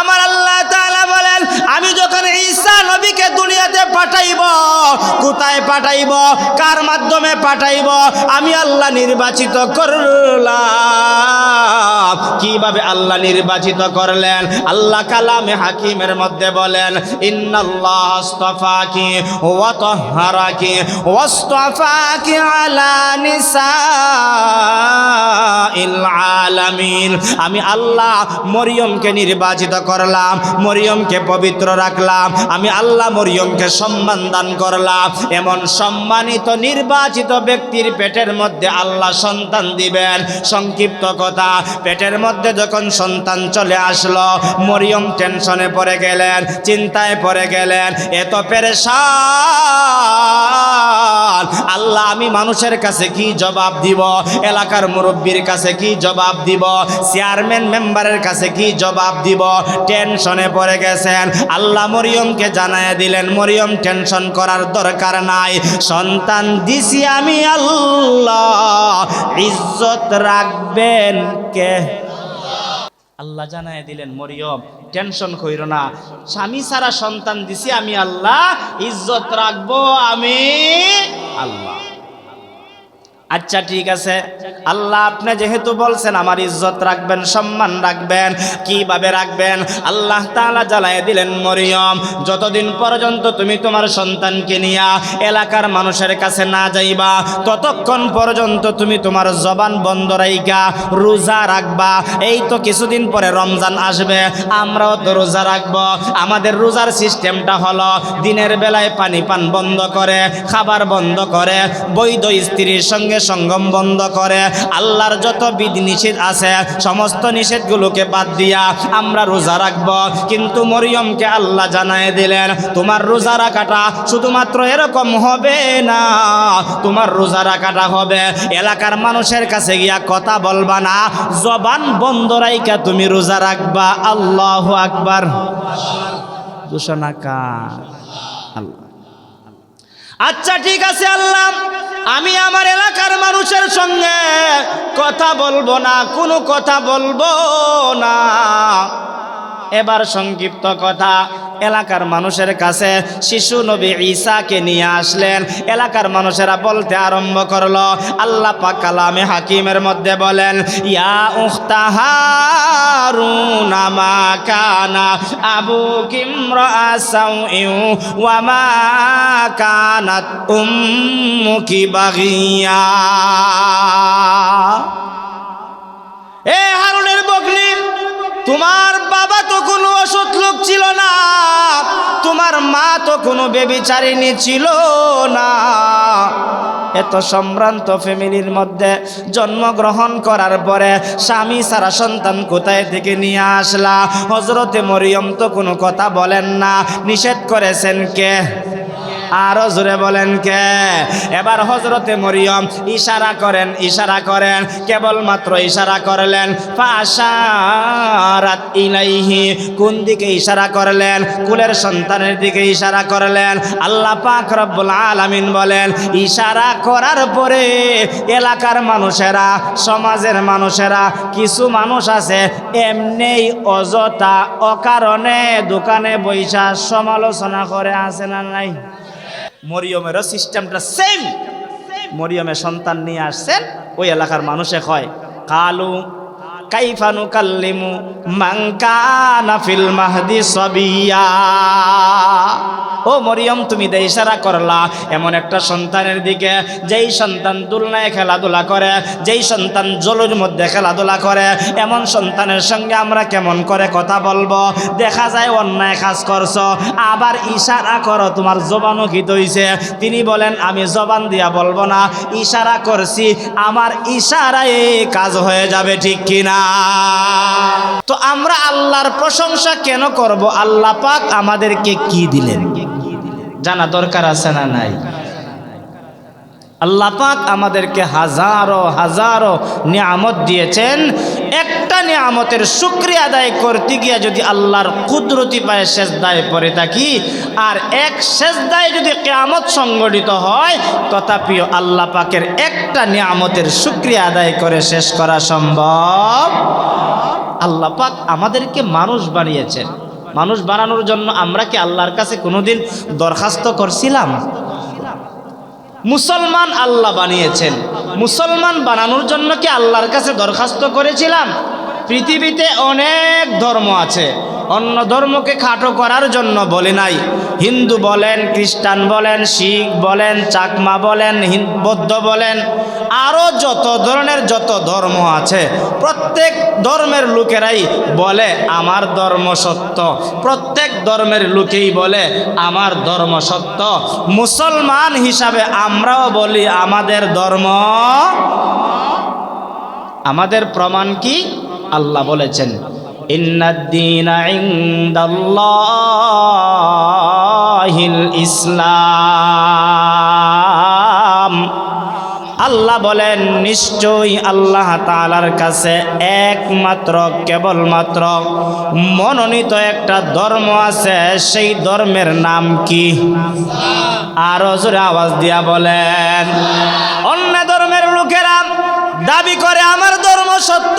আমার কোথায় পাঠাইব? কার মাধ্যমে পাঠাইব? আমি আল্লাহ নির্বাচিত করলাম। কীভাবে আল্লাহ নির্বাচিত করলেন? আল্লাহ কালামে হাকিমের মধ্যে বলেন, ইন্নাল্লাহ আস্তাফাকি ওয়া তাহহারাকি ওয়াস্তাফাকি নিসাইল আলামিন। আমি আল্লাহ মরিয়মকে নির্বাচিত করলাম, মরিয়মকে পবিত্র রাখলাম। আমি আল্লাহ মরিয়মকে সম্মান দান করলাম। এমন সম্মানিত নির্বাচিত ব্যক্তির পেটের মধ্যে আল্লাহ সন্তান দিবেন। সংক্ষিপ্ত কথা, পেটের মধ্যে যখন সন্তান চলে আসলো, মরিয়ম টেনশনে পড়ে গেলেন, চিন্তায় পড়ে গেলেন এত পেরেশান! আল্লাহ, আমি মানুষের কাছে কি জবাব দিব? এলাকার মুরব্বীর কাছে কি জবাব দিব? চেয়ারম্যান মেম্বারের কাছে কি জবাব দিব? টেনশনে পড়ে গেছেন। আল্লাহ মরিয়মকে জানায় দিলেন, মরিয়ম, টেনশন করার দরকার নাই। সন্তান দিছি আমি আল্লাহ। ইজ্জত রাখবেন কে? আল্লাহ জানায় দিলেন, মরিয়ম, টেনশন কইর না। স্বামী সারা সন্তান দিছি আমি আল্লাহ। ইজ্জত রাখব আমি আল্লাহ। আচ্ছা ঠিক আছে। আল্লাহ আপনি যেহেতু বলছেন, আমার ইজ্জত রাখবেন, সম্মান রাখবেন, কীভাবে রাখবেন? আল্লাহ তাআলা জ্বালায় দিলেন মরিয়ম, যতদিন পর্যন্ত তুমি তোমার সন্তানকে নিয়া এলাকার মানুষের কাছে না যাইবা, ততক্ষণ পর্যন্ত তুমি তোমার জবান বন্ধ রাইকা রোজা রাখবা। এই তো কিছুদিন পরে রমজান আসবে, আমরাও তো রোজা রাখব। আমাদের রোজার সিস্টেমটা হলো, দিনের বেলায় পানি পান বন্ধ করে, খাবার বন্ধ করে, বৈধ স্ত্রীর সঙ্গে সঙ্গম বন্ধ করে। আল্লাহর যত বিধি নিষেধ আছে, সমস্ত নিষেধগুলোকে বাদ দিয়া আমরা রোজা রাখব। কিন্তু মরিয়মকে আল্লাহ জানায় দিলেন, তোমার রোজা রাখাটা শুধুমাত্র এরকম হবে না। তোমার রোজা রাখাটা হবে। এলাকার মানুষের কাছে গিয়া কথা বলবা না। জবান বন্ধ রাইকা তুমি রোজা রাখবা। আল্লাহ আকবার। ঘোষণা কার? আল্লাহ। আচ্ছা ঠিক আছে আল্লাহ। আমি আমার এলাকার মানুষের সঙ্গে কথা বলব না, কোনো কথা বলব না। এবার সংক্ষিপ্ত কথা, এলাকার মানুষের কাছে শিশু নবী ঈসাকে নিয়ে আসলেন। এলাকার মানুষেরা বলতে আরম্ভ করল, আল্লাহ পাক কালামে হাকিমের মধ্যে বলেন, ইয়া উখতাহারুন মা কানা আবু কিমরা সাউইউ ওয়া মা কানাত উম্মুকি বাগিয়া। এ হারুনের বকলি তোমার বাবা তো কোনো অসৎ লোক ছিল না, তোমার মা তো কোনো বেবিচারিণী ছিল না। এত সম্ভ্রান্ত ফ্যামিলির মধ্যে জন্মগ্রহণ করার পরে স্বামী সারা সন্তান কোথায় থেকে নিয়ে আসলা? হজরতে মরিয়ম তো কোনো কথা বলেন না। নিষেধ করেছেন কে? আরও জোরে বলেন কে? এবার হজরতে মরিয়ম ইশারা করেন ইশারা করেন, কেবলমাত্র ইশারা করলেন। ফাশারাত ইলাইহি, কোন দিকে ইশারা করলেন? কুলের সন্তানের দিকে ইশারা করলেন। আল্লাহ পাক রব্বুল আলামিন বলেন, ইশারা করার পরে এলাকার মানুষেরা, সমাজের মানুষেরা, কিছু মানুষ আছে, এমনিই অযথা অকারণে দোকানে বৈশা সমালোচনা করে, আছে না নাই? মরিয়মেরও সিস্টেমটা সেম মরিয়মের সন্তান নিয়ে আসছেন ওই এলাকার মানুষে হয় কালু কাইফানু কাল্লিমু মাংকানা ফিল মাহদি সবিয়া। ও মরিয়ম, তুমি দে ইশারা করলা, এমন একটা সন্তানের দিকে, যেই সন্তান দুলনায় খেলাধুলা করে, যেই সন্তান জলের মধ্যে খেলাধুলা করে, এমন সন্তানের সঙ্গে আমরা কেমন করে কথা বলব? দেখা যায় অন্যায় কাজ করছ, আবার ইশারা করো, তোমার জবানও খিত হইছে। তিনি বলেন, আমি জবান দিয়া বলব না, ইশারা করছি, আমার ইশারায় কাজ হয়ে যাবে ঠিক কিনা? তো আমরা আল্লাহর প্রশংসা কেন করব? আল্লাহ পাক আমাদেরকে কি দিলেন? জানা দরকার আছে না নাই? আল্লাহ পাক আমাদেরকে হাজারো হাজারো নিয়ামত দিয়েছেন। একটা নিয়ামতের শুক্রিয়া আদায় করতে গিয়ে যদি আল্লাহর কুদরতি পায়ে শেষ দায় পড়ে থাকি, আর এক শেষ দায় যদি কেয়ামত সংগঠিত হয়, তথাপিও আল্লাহ পাকের একটা নিয়ামতের শুক্রিয়া আদায় করে শেষ করা সম্ভব। আল্লাহ পাক আমাদেরকে মানুষ বানিয়েছেন। মানুষ বানানোর জন্য আমরা কি আল্লাহর কাছে কোনোদিন দরখাস্ত করছিলাম? মুসলমান আল্লাহ বানিয়েছেন। মুসলমান বানানোর জন্য কি আল্লাহর কাছে দরখাস্ত করেছিলাম? পৃথিবীতে অনেক ধর্ম আছে। অন্য ধর্মকে খাটো করার জন্য বলে নাই। হিন্দু বলেন, খ্রিস্টান বলেন, শিখ বলেন, চাকমা বলেন বৌদ্ধ বলেন আরও যত ধরনের যত ধর্ম আছে, প্রত্যেক ধর্মের লোকেরাই বলে, আমার ধর্ম সত্য। প্রত্যেক ধর্মের লোকেই বলে, আমার ধর্ম সত্য। মুসলমান হিসাবে আমরাও বলি, আমাদের ধর্ম আমাদের প্রমাণ কি? আল্লাহ বলেছেন। ইসলাম। আল্লাহ বলেন, নিশ্চয়ই আল্লাহ তালার কাছে একমাত্র, কেবলমাত্র মনোনীত একটা ধর্ম আছে, সেই ধর্মের নাম কি? আরও জোরে আওয়াজ দিয়া বলেন, অন্য ধর্মের লোকেরা দাবি করে, আমার ধর্ম সত্য।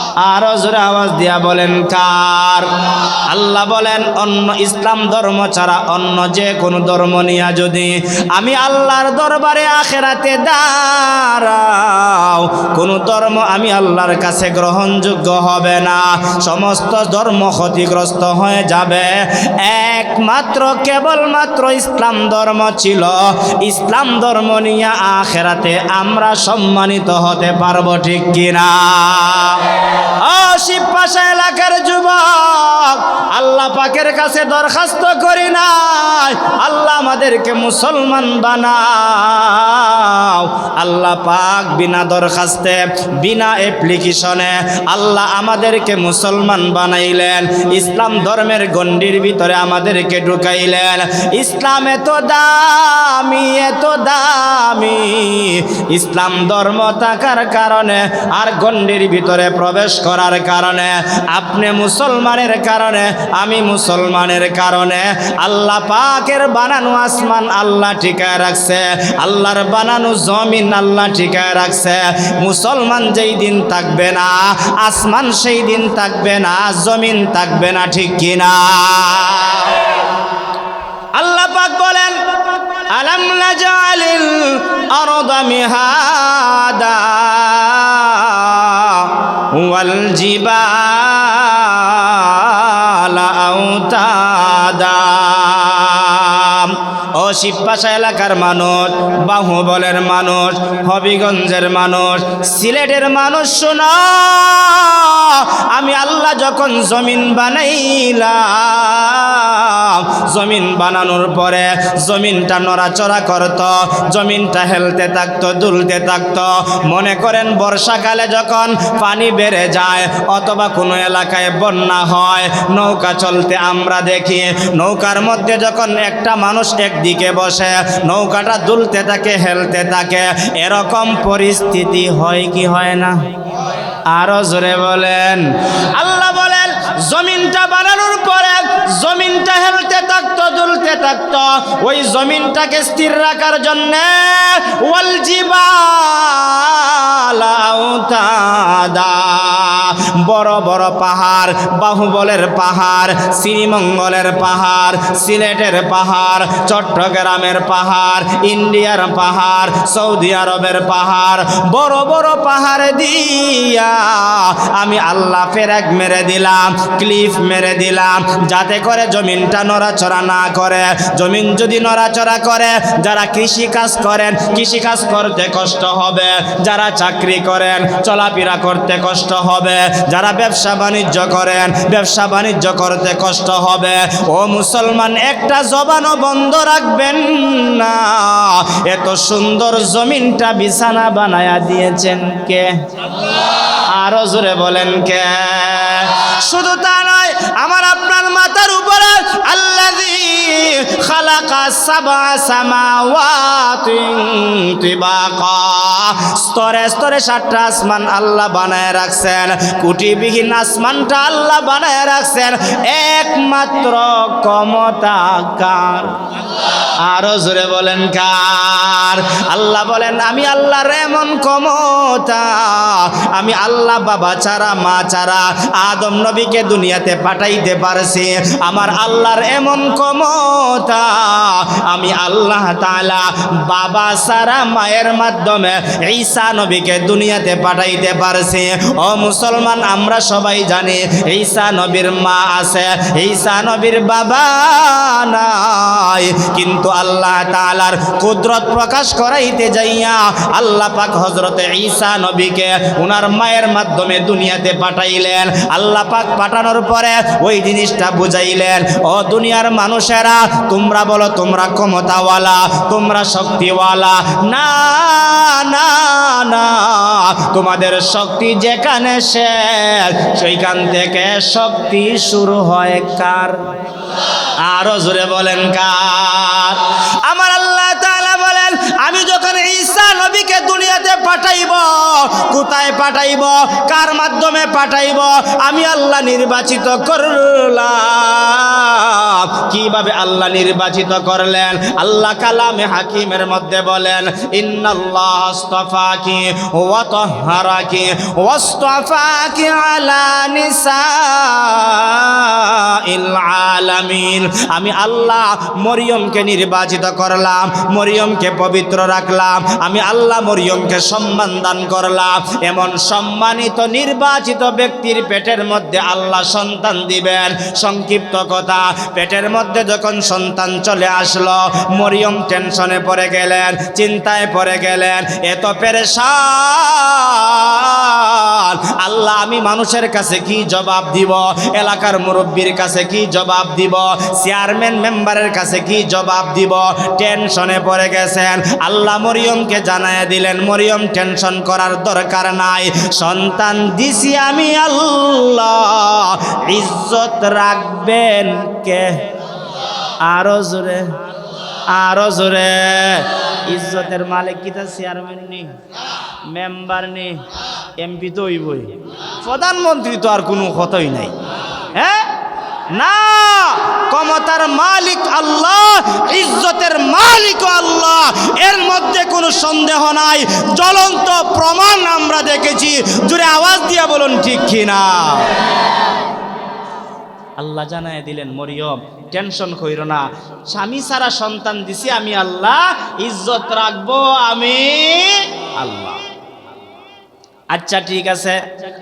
আরও জোরে আওয়াজ দিয়া বলেন, কার? আল্লাহ বলেন, অন্য ইসলাম ধর্ম ছাড়া অন্য যে কোনো ধর্ম নিয়া যদি আমি আল্লাহর দরবারে আখেরাতে দাঁড়াও, কোন ধর্ম আমি আল্লাহর কাছে গ্রহণযোগ্য হবে না। সমস্ত ধর্ম ক্ষতিগ্রস্ত হয়ে যাবে। একমাত্র, কেবলমাত্র ইসলাম ধর্ম ছিল। ইসলাম ধর্ম নিয়ে আখেরাতে আমরা সম্মানিত হতে পারব ঠিক কিনা? শিবপাশা এলাকার যুবক, আল্লাহ পাকের কাছে দরখাস্ত করি নাই। আল্লাহ আমাদেরকে মুসলমান বানাও। আল্লাহ পাক বিনা দরখাস্তে, বিনা অ্যাপ্লিকেশনে আল্লাহ আমাদেরকে মুসলমান বানাইলেন। ইসলাম ধর্মের গণ্ডির ভিতরে আমাদেরকে ঢুকাইলেন। ইসলাম এত দামি এত দামি। ইসলাম ধর্ম থাকার কারণে আর গণ্ডির ভিতরে প্রবেশ করার কারণে, আপনি মুসলমানের কারণে, আমি মুসলমানের কারণে। আল্লাহ পাকের বানানো আসমান আল্লাহ ঠিকায় রাখছে, আল্লাহর বানানো জমিন আল্লাহ ঠিকায় রাখছে। মুসলমান যেই দিন থাকবে না, আসমান সেই দিন থাকবে না, জমিন থাকবে না, ঠিক কিনা? আল্লাহ পাক বলেন, আলাম নাজালিল আরদা মিহাদা? আউতাদা ও শিবপাশা এলাকার মানুষ বাহুবলের মানুষ, হবিগঞ্জের মানুষ, সিলেটের মানুষ, শোনা। আমি আল্লাহ যখন জমিন বানাইলাম, জমিন বানানোর পরে জমিনটা নড়াচড়া করত, জমিনটা হেলতে থাকতো, দুলতে থাকতো। মনে করেন বর্ষাকালে যখন পানি বেড়ে যায়, অথবা কোনো এলাকায় বন্যা হয়, নৌকা চলতে আমরা দেখি, নৌকার মধ্যে যখন একটা মানুষ একদিকে বসে, নৌকাটা দুলতে থাকে, হেলতে থাকে। এরকম পরিস্থিতি হয় কি হয় না? আরও জোরে বলেন। আল্লাহ বলেন জমিনটা বানানোর পরে জমিনটা হেলতে থাকতো, দুলতে থাকতো। ওই জমিনটাকে স্থির রাখার জন্য বড় বড় পাহাড়, বাহুবলের পাহাড়, শ্রীমঙ্গলের পাহাড়, সিলেটের পাহাড়, চট্টগ্রামের পাহাড়, ইন্ডিয়ার পাহাড়, সৌদি আরবের পাহাড়। বড় বড় পাহাড় দিয়া আমি আল্লাহ ফেরাক মেরে দিলাম। ক্লিফ মেরে দিলাম। যাতে করে জমিনটা নড়াচড়া না করে। জমিন যদি নড়াচড়া করে, যারা কৃষি কাজ করেন কৃষি কাজ করতে কষ্ট হবে। যারা চাকরি করেন, চলাফেরা করতে কষ্ট হবে। যারা ব্যবসা বাণিজ্য করেন, ব্যবসা বাণিজ্য করতে কষ্ট হবে। ও মুসলমান, একটা জবানও বন্ধ রাখবেন না। এত সুন্দর জমিনটা বিছানা বানায়া দিয়েছেন কে? আরও জোরে বলেন কে? শুধু তা নয়, আমার আপনার মাথার উপরে আল্লাযী খালাকা সাবা সামাওয়াতিন তিবাকা। স্তরে স্তরে সাতটা আসমান আল্লাহ বানায় রাখছেন, কুটিবিহীন আসমানটা আল্লাহ বানায় রাখছেন, একমাত্র ক্ষমতা কার? আরও জোরে বলেন, কার? আল্লাহ বলেন, আমি আল্লাহর এমন ক্ষমতা, আমি আল্লাহ বাবা ছাড়া, মা ছাড়া আদম নবীকে দুনিয়াতে পাঠাইতে পারছি। আমার আল্লাহর এমন ক্ষমতা, আমি আল্লাহ তালা বাবা সারা মায়ের মাধ্যমে ঈসা নবীকে দুনিয়াতে পাঠাইতে পারছি। ও মুসলমান, আমরা সবাই জানি, ঈসা নবীর মা আছে, ঈসা নবীর বাবা নাই। কিন্তু আল্লাহ তালার কুদরত প্রকাশ করাইতে যাইয়া আল্লাহ পাক হজরতে ঈসা নবীকে ওনার মায়ের মাধ্যমে দুনিয়াতে পাঠাইলেন। আল্লাহ পাক পাঠানোর পরে ওই জিনিসটা বুঝাইলেন, ও দুনিয়ার মানুষেরা, তোমরা বলো তোমরা ক্ষমতাওয়ালা, তোমরা শক্তিওয়ালা। না না না, তোমাদের শক্তি যেখানে শেষ, সেইখান থেকে শক্তি শুরু হয় কার? আরও জোরে বলেন কার? আমার আল্লাহ বলেন, আমি যখন ঈশা নবীকে দুনিয়াতে পাঠাইব, কোথায় পাঠাইব, কার মাধ্যমে পাঠাইব, আমি আল্লাহ নির্বাচিত করলাম। কীভাবে আল্লাহ নির্বাচিত করলেন? আল্লাহ কালামে হাকিমের মধ্যে বলেন আমি আল্লাহ মরিয়মকে নির্বাচিত করলাম, মরিয়মকে পবিত্র রাখলাম। আমি আল্লাহ মরিয়মকে সম্মান দান করলাম। এমন সম্মানিত নির্বাচিত ব্যক্তির পেটের মধ্যে আল্লাহ সন্তান দিবেন। সংক্ষিপ্ত কথা, পেটের মধ্যে যখন সন্তান চলে আসলো, মরিয়ম টেনশনে পড়ে গেলেন, চিন্তায় পড়ে গেলেন এত পেরেশান। আল্লাহ, আমি মানুষের কাছে কি জবাব দিব? এলাকার মুরব্বীর কাছে কি জবাব দিব? চেয়ারম্যান মেম্বারের কাছে কি জবাব দিব? টেনশনে পড়ে গেছেন। আল্লাহ মরিয়মকে জানায় দিলেন, মরিয়ম, টেনশন করার দরকার নাই। সন্তান দিছি আমি আল্লাহ। ইজ্জত রাখবেন কে? আরও জোরে আরও জোরে। ইজ্জতের মালিক কিতা? চেয়ারম্যান নেই মেম্বার নেই এমপি তো হইবই। প্রধানমন্ত্রী তো আর কোনো কথাই নাই। হ্যাঁ? না! ক্ষমতার মালিক আল্লাহ, ইজ্জতের মালিক আল্লাহ। এর মধ্যে কোনো সন্দেহ নাই। জ্বলন্ত প্রমাণ আমরা দেখেছি। জুড়ে আওয়াজ দিয়ে বলুন, ঠিক কিনা? আল্লাহ জানায় দিলেন, মরিয়ম, টেনশন কইর না। স্বামী সারা সন্তান দিছি আমি আল্লাহ, ইজ্জত রাখব আমি আল্লাহ। আচ্ছা ঠিক আছে।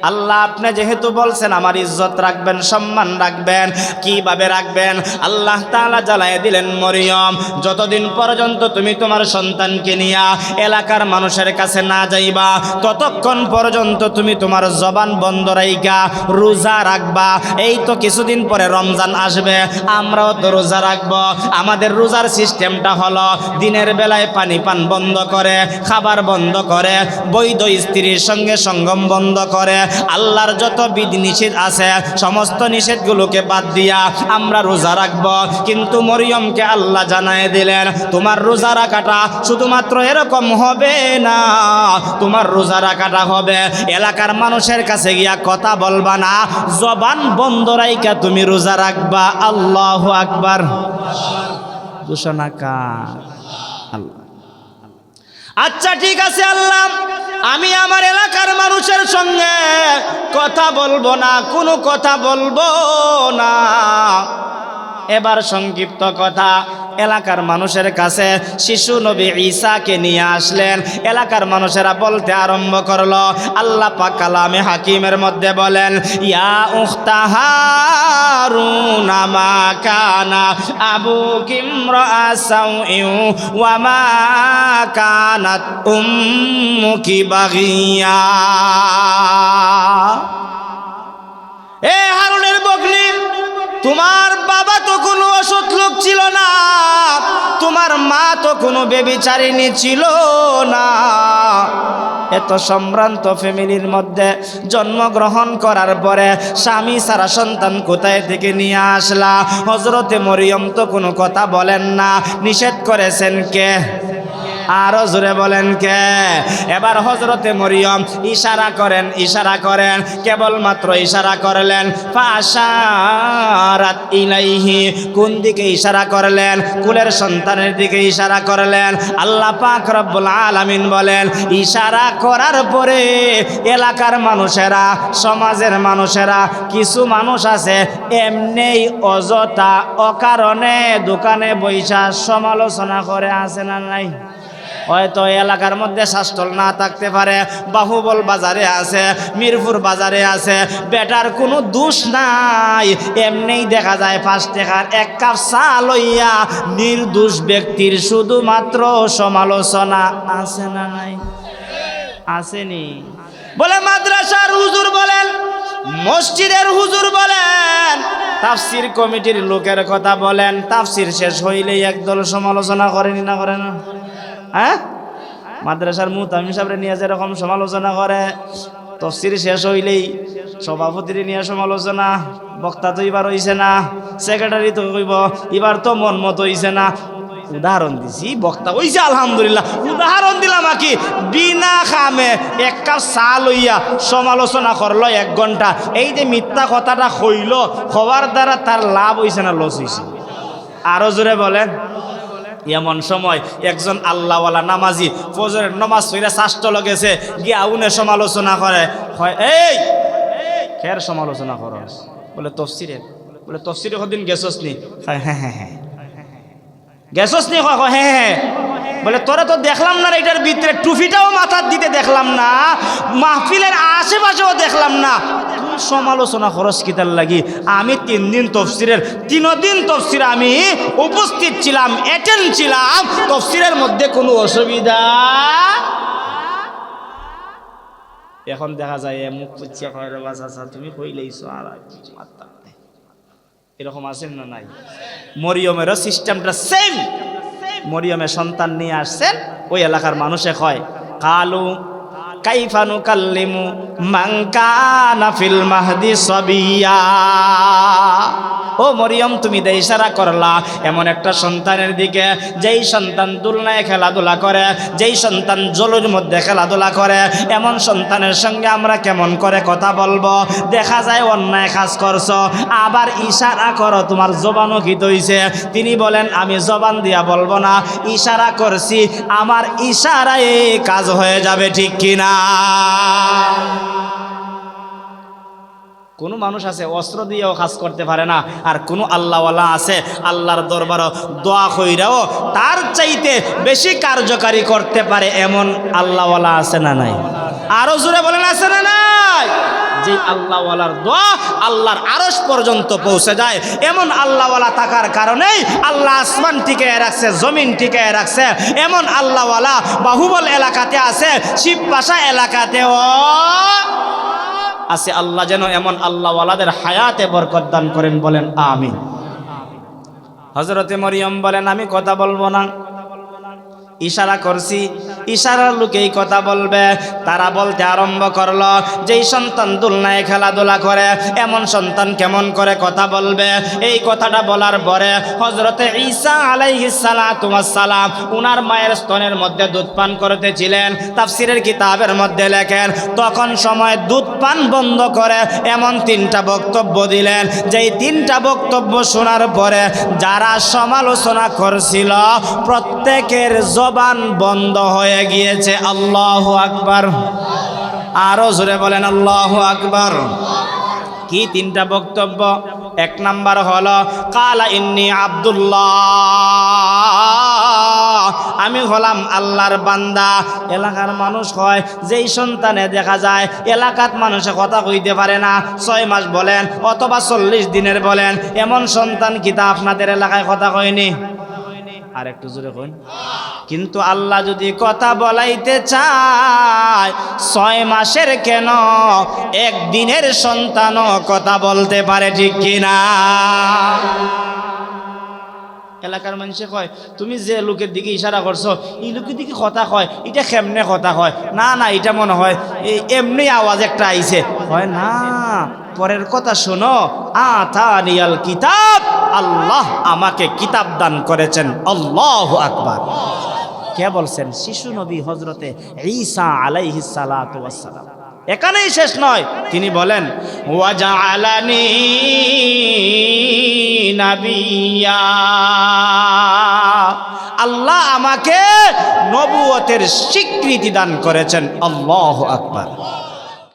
আল্লাহ আপনি যেহেতু বলছেন, আমার ইজ্জত রাখবেন, সম্মান রাখবেন, কীভাবে রাখবেন? আল্লাহ তাআলা জ্বালায় দিলেন মরিয়ম, যতদিন পর্যন্ত তুমি তোমার সন্তানকে নিয়া এলাকার মানুষের কাছে না যাইবা, ততক্ষণ পর্যন্ত তুমি তোমার জবান বন্ধ রাইকা রোজা রাখবা। এই তো কিছুদিন পরে রমজান আসবে, আমরাও তো রোজা রাখব। আমাদের রোজার সিস্টেমটা হলো, দিনের বেলায় পানি পান বন্ধ করে, খাবার বন্ধ করে, বৈধ স্ত্রীর সঙ্গে সঙ্গম বন্ধ করে। আল্লাহর যত বিধি নিষেধ আছে, সমস্ত নিষেধগুলোকে বাদ দিয়া আমরা রোজা রাখব। কিন্তু মরিয়মকে আল্লাহ জানায় দিলেন, তোমার রোজা রাখাটা শুধুমাত্র এরকম হবে না। তোমার রোজা রাখাটা হবে। এলাকার মানুষের কাছে গিয়া কথা বলবা না। জবান বন্ধ রাইকা তুমি রোজা রাখবা। আল্লাহ আকবার। ঘোষণা কার? আল্লাহ। আচ্ছা ঠিক আছে, আল্লাহ। আমি আমার এলাকার মানুষের সঙ্গে কথা বলব না, কোনো কথা বলব না। এবার সংক্ষিপ্ত কথা। এলাকার মানুষের কাছে শিশু নবী ঈসাকে নিয়ে আসলেন। এলাকার মানুষেরা বলতে আরম্ভ করল, আল্লাহ পাক কালামে হাকিমের মধ্যে বলেন, ইয়া উখতা হারুন মা কানা আবু কিমরা সাউইউ ওয়া মা কানাত উম্মুকি বাগিয়া। মা তো কোনো বেবিচারিণী ছিল না। এত সম্ভ্রান্ত ফ্যামিলির মধ্যে জন্মগ্রহণ করার পরে স্বামী সারা সন্তান কোথায় থেকে নিয়ে আসলা? হজরতে মরিয়ম তো কোনো কথা বলেন না। নিষেধ করেছেন কে? আরও জোরে বলেন কে? এবার হজরতে মরিয়ম ইশারা করেন ইশারা করেন, কেবলমাত্র ইশারা করলেন, ফাশারাত ইলাইহি, কোন দিকে ইশারা করলেন? কুলের সন্তানের দিকে ইশারা করলেন। আল্লাহ পাক রব্বুল আলামিন বলেন, ইশারা করার পরে এলাকার মানুষেরা, সমাজের মানুষেরা, কিছু মানুষ আছে, এমনিই অযথা অকারণে দোকানে বৈশা সমালোচনা করে, আছে না নাই? হয়তো এলাকার মধ্যে শাসটল না থাকতে পারে, বাহুবল বাজারে আছে, মিরপুর বাজারে আছে, বেটার কোনো দোষ নাই। এমনিই দেখা যায় পাঁচ টাকার এক কাপ চা লইয়া নির্দোষ ব্যক্তির শুধুমাত্র সমালোচনা আছে না নাই? আসেনি। বলে মাদ্রাসার হুজুর বলেন, মসজিদের হুজুর বলেন, তাফসির কমিটির লোকের কথা বলেন, তাফসির শেষ হইলেই একদল সমালোচনা করেনি না করে না? হ্যাঁ? মাদ্রাসার মুতামিম সাহেবরে নিয়ে যেরকম সমালোচনা করে, তফসির শেষ হইলেই সভাপতির নিয়ে সমালোচনা, বক্তা তো এবার হইছে না সেক্রেটারি তো কইব, এবার তো মন মতো হইছে না। উদাহরণ দিছি, বক্তা হইছে আলহামদুলিল্লাহ। উদাহরণ দিলাম আকি বিনা খামে এক কাপ চা লইয়া সমালোচনা করল এক ঘণ্টা। এই যে মিথ্যা কথাটা কইল হওয়ার দ্বারা তার লাভ হইছে না, লস হইছে। আরও জোরে বলেন। এমন সময় একজন আল্লাহওয়ালা নামাজি ফজরের নমাজ সইরা শাস্ত লগেছে গিয়া উনে সমালোচনা করে হয় এই খের সমালোচনা করস? বলে তফসিরে। বলে তফসিরে কদিন গেছস নি? কয়, হ্যাঁ হ্যাঁ হ্যাঁ গেছস নি? কয়, হ্যাঁ হ্যাঁ। বলে, তোরা তো দেখলাম না এটার ভিতরে টুফিটাও মাথার দিতে দেখলাম না, মাহফিলের আশেপাশেও দেখলাম না। সমালোচনা খরচ কিতার লাগি? আমি তিন দিন তফসিরের তিন দিন তফসির আমি উপস্থিত ছিলাম অ্যাটেন্ড ছিলাম, তফসিরের মধ্যে কোনো অসুবিধা? এখন দেখা যায় মুখ পুচ্ছিয়া কয় বাস তুমি কইলেইছো আর। এরকম আছেন না নাই? মরিয়মেরও সিস্টেমটা সেম মরিয়মের সন্তান নিয়ে আসছেন ওই এলাকার মানুষে হয় কালু কাইফানু কাল্লিমু মাংকানা ফিল মাহদি সবিয়া। ও মরিয়ম, তুমি দে ইশারা করলা, এমন একটা সন্তানের দিকে, যেই সন্তান দুলনায় খেলাধুলা করে, যেই সন্তান জলের মধ্যে খেলাধুলা করে, এমন সন্তানের সঙ্গে আমরা কেমন করে কথা বলব? দেখা যায় অন্যায় কাজ করছ, আবার ইশারা করো, তোমার জবানও কি হইছে। তিনি বলেন, আমি জবান দিয়া বলব না, ইশারা করছি, আমার ইশারায় কাজ হয়ে যাবে ঠিক কিনা? কোনো মানুষ আছে, অস্ত্র দিয়েও কাজ করতে পারে না, আর কোনো আল্লাহওয়ালা আছে, আল্লাহর দরবারও দোয়া কইরাও তার চাইতে বেশি কার্যকারী করতে পারে এমন আল্লাহওয়ালা আছে না নাই? আরও জোরে বলেন, আছে না নাই? যে আল্লাহওয়ালার দোয়া আল্লাহর আরস পর্যন্ত পৌঁছে যায়, এমন আল্লাহওয়ালা থাকার কারণেই আল্লাহ আসমান টিকায় রাখছে, জমিন টিকায় রাখছে। এমন আল্লাহওয়ালা বাহুবল এলাকাতে আছে শিবপাশা এলাকাতেও আছে। আল্লাহ যেন এমন আল্লাহওয়ালাদের হায়াতে বরকত দান করেন, বলেন আমিন। হজরতে মরিয়ম বলেন, আমি কথা বলব না। ইশারা করছি ইশারার লোকেই কথা বলবে। তারা বলতে আরম্ভ করল, যেই সন্তান দুলনায় খেলাধুলা করে, এমন সন্তান কেমন করে কথা বলবে? এই কথাটা বলার পরে হজরতে ঈসা আলাইহিসালাম উনার মায়ের স্তনের মধ্যে দুধ পান করতেছিলেন, তাফসিরের কিতাবের মধ্যে লেখেন, তখন সময় দুধ পান বন্ধ করে এমন তিনটা বক্তব্য দিলেন। যেই তিনটা বক্তব্য শোনার পরে যারা সমালোচনা করছিল, প্রত্যেকের জবান বন্ধ হয়ে গিয়েছে, আল্লাহ আকবার। আরও জোরে বলেন, আল্লাহ আকবার। কি তিনটা বক্তব্য? এক নাম্বার হল, কালা ইন্নি আব্দুল্লাহ। আমি হলাম আল্লাহর বান্দা। এলাকার মানুষ হয়, যেই সন্তানে দেখা যায়, এলাকাত মানুষে কথা কইতে পারে না। ছয় মাস বলেন, অথবা চল্লিশ দিনের বলেন, এমন সন্তান কিতা আপনাদের এলাকায় কথা কয়নি? আর একটু জোরে কইন। কিন্তু আল্লাহ যদি কথা বলাইতে চায়, ছয় মাসের কেন? একদিনের সন্তানও কথা বলতে পারে ঠিক কিনা? এলাকার মানুষে কয়, তুমি যে লোকের দিকে ইশারা করছ, এই লোকের দিকে কথা কয়, এটা কেমনে কথা কয়? না না, এটা মনে হয়, এই এমনি আওয়াজ একটা আইছে। হয় না, পরের কথা শোনো, আতানিয়াল কিতাব, আল্লাহ আমাকে কিতাব দান করেছেন। আল্লাহ আকবার। কে বলছেন? শিশু নবী হজরতে ঈসা আলাইহিস সালাতু ওয়াস সালাম। এখানেই শেষ নয়। তিনি বলেন, ওয়াজআলানি নাবিয়া। আল্লাহ আমাকে নবুয়তের স্বীকৃতি দান করেছেন। আল্লাহ আকবার।